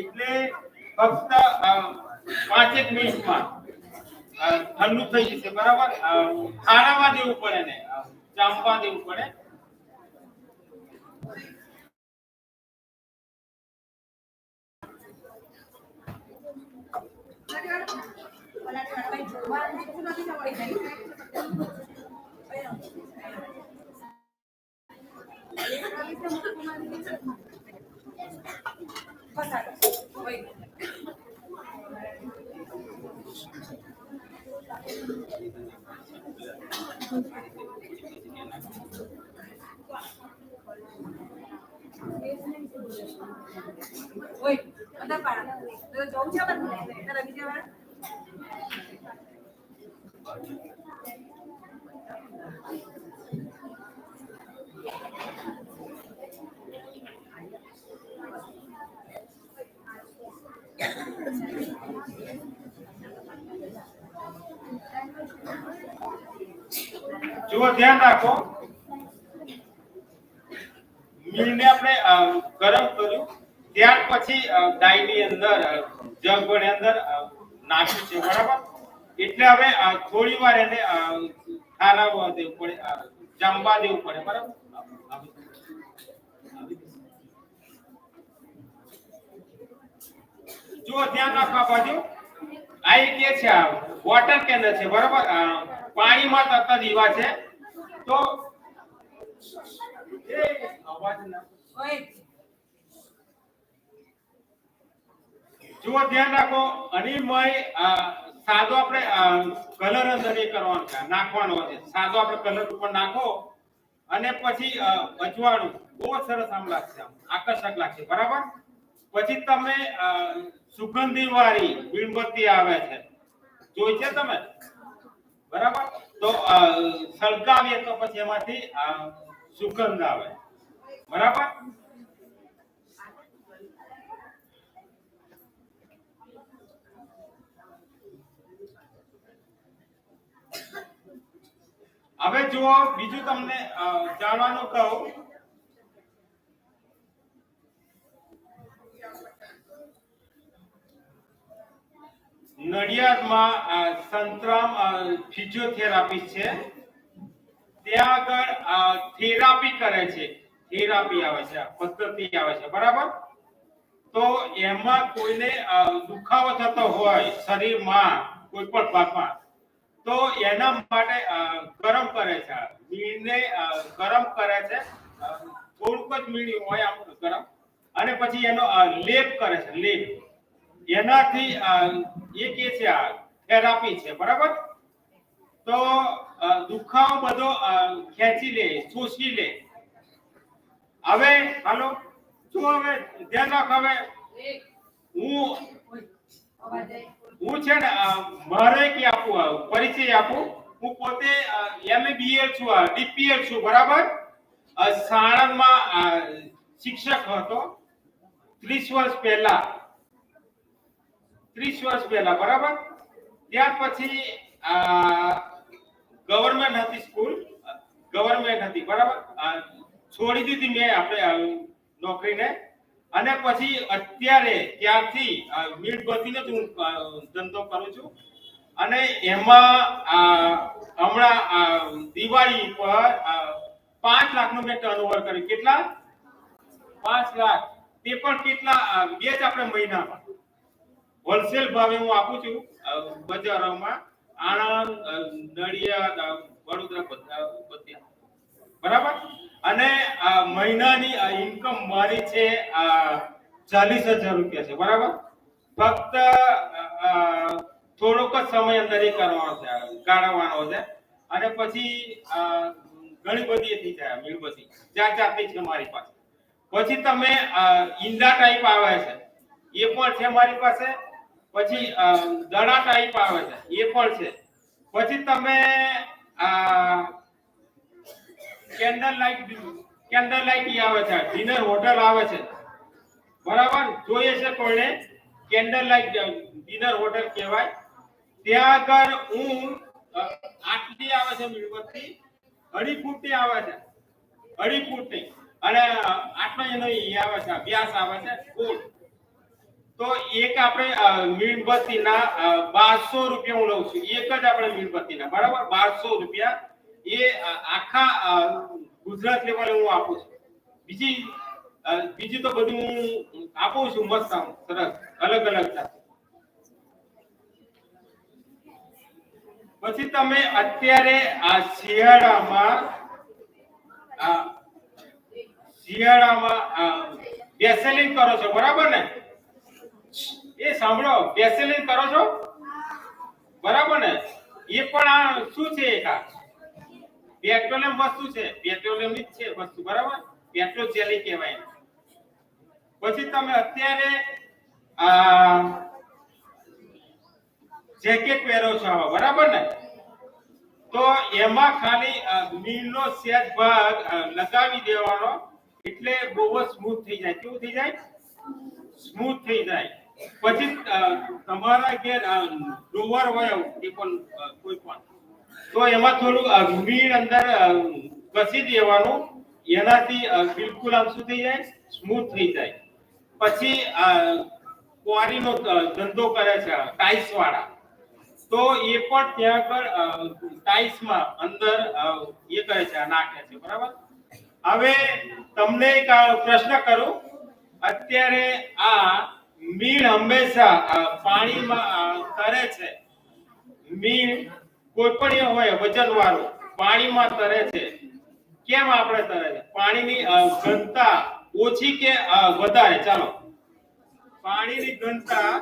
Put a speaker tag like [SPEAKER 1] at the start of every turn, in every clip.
[SPEAKER 1] એટલે ફક્ત પાંચેક મિનિટમાં ઠંડુ થઈ જશે, બરાબર? ખાણામાં દેવું પડે ને ચાંપા દેવું પડે.
[SPEAKER 2] ઓય અંદર પાડા તો જવું છે બધું તારા બીજા વાર
[SPEAKER 1] જુઓ ધ્યાન રાખો. મીણને આપણે ગરમ કર્યું. ત્યાર પછી ડાઈની અંદર જગની અંદર નાખ્યું છે બરાબર? એટલે હવે થોડી વાર એને અ, દેવું પડે જમવા દેવું પડે બરાબર? જુઓ ધ્યાન રાખવા બાજુ. આ છે વોટર કેનલ છે બરાબર? પાણીમાં તરતા દીવા છે. તો એ અવાજ ના જુઓ ધ્યાન રાખો અનિમય સાદો આપણે કલર અંદર એ કરવાનો છે નાખવાનો છે. સાદો આપણે કલર ઉપર નાખો અને પછી અજવાળું. બહુ સરસ આમ લાગશે આકર્ષક લાગશે બરાબર? પછી તમે સુગંધી વાળી મીણબત્તી આવે છે. જોઈ છે તમે? બરાબર? તો સળગાવીએ તો પછી એમાંથી સુગંધ આવે. બરાબર? હવે જુઓ, બીજું તમને જાણવાનું કહું. નડિયાદમાં સંતરામ ફિઝિયોથેરાપી છે. ત્યાં આગળ થેરાપી કરે છે. થેરાપી આવે છે પદ્ધતિ આવે છે. બરાબર? તો એમાં કોઈને દુખાવો થતો હોય, શરીરમાં કોઈ પણ ભાગમાં, તો એના માટે ગરમ કરે છે. મીણને ગરમ કરે છે. થોડુંક જ મીણ હોય આમ ગરમ. અને પછી એનો લેપ કરે છે, લેપ. એનાથી એ કે છે આ થેરાપી છે, બરાબર? તો દુખાવો બધો ખેંચી લે, શોષી લે. હવે, હાલો શું હવે ધ્યાન રાખ, હવે. હું હું છે ને મારે કે આપું પરિચય આપું. હું પોતે એમબીએ છું ડીપીએલ છું, બરાબર? સાણંદમાં શિક્ષક હતો. ત્રીસ વર્ષ પહેલા. ત્રીસ વર્ષ પહેલા, બરાબર? ત્યાર પછી ગવર્મેન્ટ હતી સ્કૂલ ગવર્મેન્ટ હતી, બરાબર? છોડી દીધી મેં આપણે નોકરીને. અને પછી અત્યારે ત્યારથી મીણબત્તીનો જ હું ધંધો કરું છું. અને એમાં હમણાં દિવાળી પર પાંચ લાખનું મેં ટર્નઓવર કર્યું. કેટલા? પાંચ લાખ. તે પણ કેટલા બે જ આપણે મહિનામાં. હોલસેલ ભાવે હું આપું છું. બજારોમાં આણંદ નડિયાદ વડોદરા બધા બધા બરાબર? અને મહિનાની ઇન્કમ મારી છે ચાલીસ હજાર રૂપિયા છે. બરાબર? ફક્ત થોડોક જ સમય અંદર એ કરવાનો છે ગાળવાનો છે. અને પછી ઘણી બધી એ થઈ જાય મીણબત્તી ચાર જાતની છે મારી પાસે. પછી તમે ઈંડા ટાઈપ આવે છે. એ પણ છે મારી પાસે. પછી દડા ટાઈપ આવે છે. એ પણ છે. પછી તમે કેન્ડલ લાઈટ કેન્ડલ લાઈટ ઈ આવે છે. ડિનર હોટલ આવે છે. બરાબર? જોઈએ છે કોઈને કેન્ડલ લાઈટ ડિનર હોટલ કહેવાય. ત્યાં આગળ હું આટલી આવે છે મીણબત્તી. અઢી ફૂટની આવે છે. અઢી ફૂટની અને આટલો એનો આવે છે. વ્યાસ આવે છે. ફૂટ. તો એક આપણે મીણબત્તીના બારસો રૂપિયા હું લઉં છું. એક જ આપણે મીણબત્તીના, બરાબર? બારસો રૂપિયા. એ આખા ગુજરાત લેવલે હું આપું છું. બીજી બીજી તો બધું હું આપું છું મસ્ત સરસ, અલગ અલગ. પછી તમે અત્યારે આ શિયાળામાં શિયાળામાં બેસેલિંગ કરો છો, બરાબર ને? એ સાંભળો વેસેલિન કરો છો? બરાબર ને? એ પણ આ શું છે એક આ? પેટ્રોલિયમ વસ્તુ છે. પેટ્રોલિયમની છે વસ્તુ, બરાબર? પેટ્રોલ જેલી કહેવાય. પછી તમે અત્યારે જેકેટ પહેરો છો બરાબર ને? તો એમાં ખાલી નીલનો સેજ ભાગ લગાવી દેવાનો, એટલે બહુ સ્મૂથ થઈ જાય. કેવું થઈ જાય? સ્મૂથ થઈ જાય. પછી તમારા ઘેર ડોવર હોય એ પણ કોઈ પણ. તો એમાં થોડું મીણ અંદર ઘસી દેવાનું, એનાથી બિલકુલ આમ શું થઈ જાય? સ્મૂથ થઈ જાય. પછી ક્વારીનો ધંધો કરે છે, ટાઇલ્સ વાળા. તો એ પણ ત્યાં આગળ ટાઇલ્સમાં અંદર એ કરે છે, નાખે છે, બરાબર? હવે તમને એક પ્રશ્ન કરું. અત્યારે આ મીણ હંમેશા પાણીમાં તરે છે. મીણ કોઈ પણ હોય વજન વાળું પાણીમાં તરે છે. કેમ આપણે તરે છે? પાણીની ઘનતા ઓછી કે વધારે? ચાલો. પાણીની ઘનતા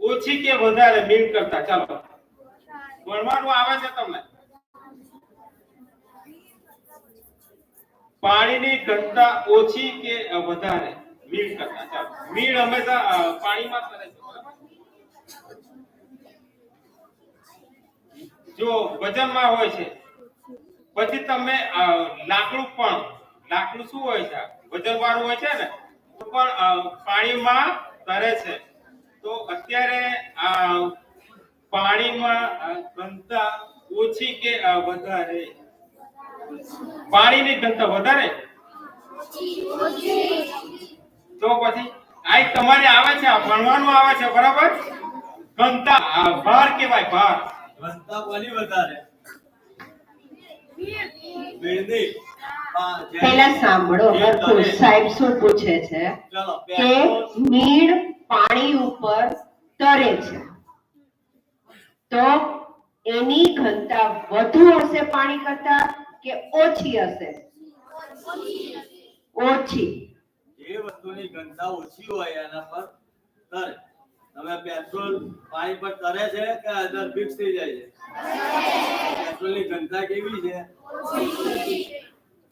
[SPEAKER 1] ઓછી કે વધારે મીણ કરતા? ચાલો. ભણવાનું આવે છે તમને? પાણીની ઘનતા ઓછી કે વધારે? મીણ કરતા હંમેશા પાણીમાં કરે છે, બરાબર? જો વજનમાં હોય છે, પછી તમે લાકડું પણ, લાકડું શું હોય છે? વજન વાળું હોય છે ને પણ પાણીમાં તરે છે. તો અત્યારે પાણીમાં ઘનતા ઓછી કે વધારે? પાણીની ઘનતા વધારે? તો પછી આ તમારે આવે છે ભણવાનું આવે છે બરાબર? ઘનતા ભાર કેવાય ભાર.
[SPEAKER 3] ઘનતા બોલી વધારે. મીણની. હા, જેની-
[SPEAKER 4] પેલા સાંભળો હરખું સાહેબ શું પૂછે છે કે મીણ પાણી ઉપર તરે છે. તો એની ઘનતા વધુ હશે પાણી કરતા કે ઓછી હશે. ઓછી.
[SPEAKER 3] જે વસ્તુની ઘનતા ઓછી હોય એના પર તરે. તમે પેટ્રોલ પાણી પર તરે છે કે અંદર ફિક્સ થઈ જાય છે? પેટ્રોલની ઘનતા કેવી છે?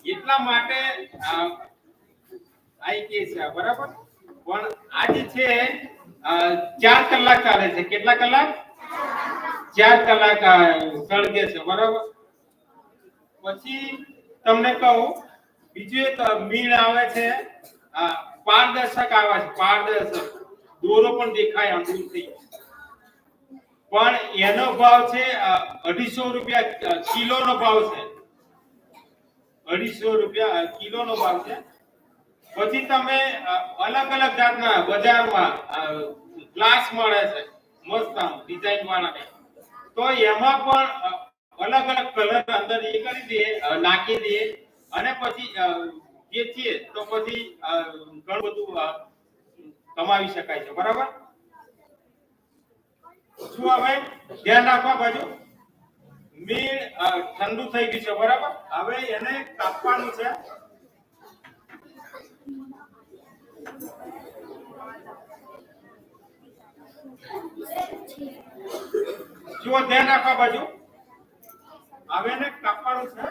[SPEAKER 1] એટલા માટે આ કે છે બરાબર? પણ આ જે છે ચાર કલાક ચાલે છે. કેટલા કલાક? ચાર કલાક સળગે છે. બરાબર? પછી તમને કહું, બીજું એક મીણ આવે છે. પારદર્શક આવા છે પારદર્શક. દોરો પણ દેખાય આમ દૂરથી પણ એનો ભાવ છે અઢીસો રૂપિયા કિલો નો ભાવ છે. અઢીસો રૂપિયા કિલો નો ભાવ છે. પછી તમે અલગ અલગ જાતના બજારમાં ગ્લાસ મળે છે. મસ્ત ડિઝાઇન વાળા તો એમાં પણ અલગ અલગ કલર અંદર એ કરી દઈએ નાખી દઈએ. અને પછી વેચીએ તો પછી ઘણું બધું કમાવી શકાય છે. બરાબર? શું હવે ધ્યાન રાખવા બાજુ. મીણ ઠંડુ થઈ ગયું છે, બરાબર? હવે એને કાપવાનું છે. જુઓ, ધ્યાન રાખવા બાજુ. હવે એને કાપવાનું છે.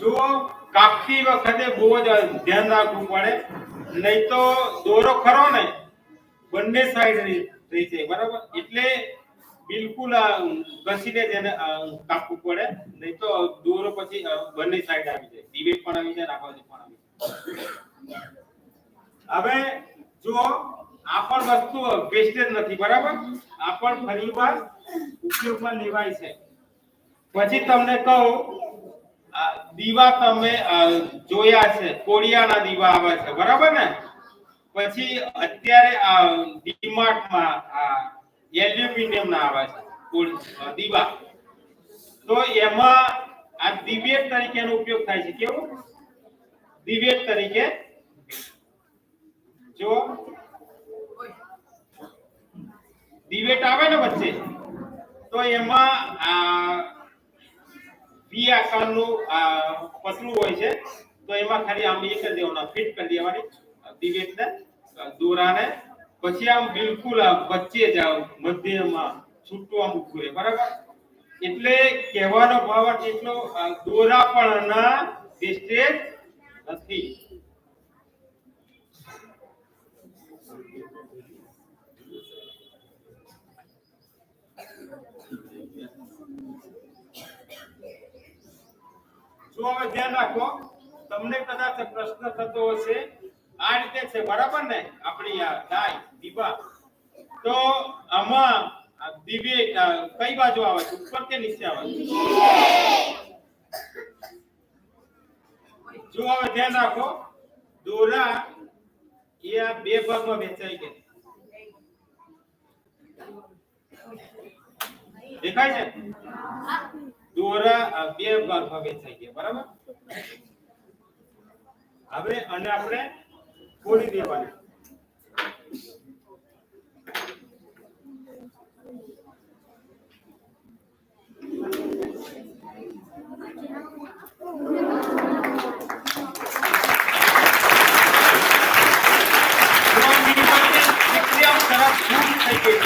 [SPEAKER 1] જો કાપતી વખતે બહુ જ ધ્યાન રાખવું પડે. નહીં તો દોરો ખરો ને, બંને સાઈડ રહી જાય, બરાબર? એટલે બિલકુલ ઘસીને જ એને કાપવું પડે. નહીં તો દોરો પછી બંને સાઈડ આવી જાય. દિવેટ પણ આવી જાય ને પણ આવી જાય. હવે જો આ પણ વસ્તુ વેસ્ટેજ નથી, બરાબર? આ પણ ફરીવાર ઉપયોગમાં લેવાય છે. પછી તમને કહું દીવા તમે જોયા છે, કોળિયાના દીવા આવે છે, બરાબર ને? પછી અત્યારે ડીમાર્ટમાં આ એલ્યુમિનિયમ ના આવે છે દીવા. તો એમાં આ દિવેટ તરીકેનો ઉપયોગ થાય છે, કેવું? દિવેટ તરીકે. જો દિવેટ આવે ને વચ્ચે? તો એમાં, આ વી આકારનું પતલું હોય છે, તો એમાં ખાલી આમ એ કરી દેવાના, ફિટ કરી દેવાની, દિવેટને દોરાને, પછી આમ બિલકુલ વચ્ચે જ મધ્યમાં છૂટું આમ રહે, બરાબર? એટલે કહેવાનો ભાવ એટલો દોરા પણ ના વેસ્ટેજ નથી. જો હવે ધ્યાન રાખો, તમને કદાચ પ્રશ્ન થતો હશે, આ રીતે છે, બરાબર ને? આપણી આ ગાય દીવા તો આમાં દિવે કઈ બાજુ આવે છે? ઉપર કે નીચે આવે છે? જો હવે ધ્યાન રાખો, દોરા એ આ બે ભાગમાં વેચાઈ ગયા દેખાય છે? દોરા બે ભાગે થઈ ગયા બરાબર હવે અને આપણે ફોડી દેવાના Thank you.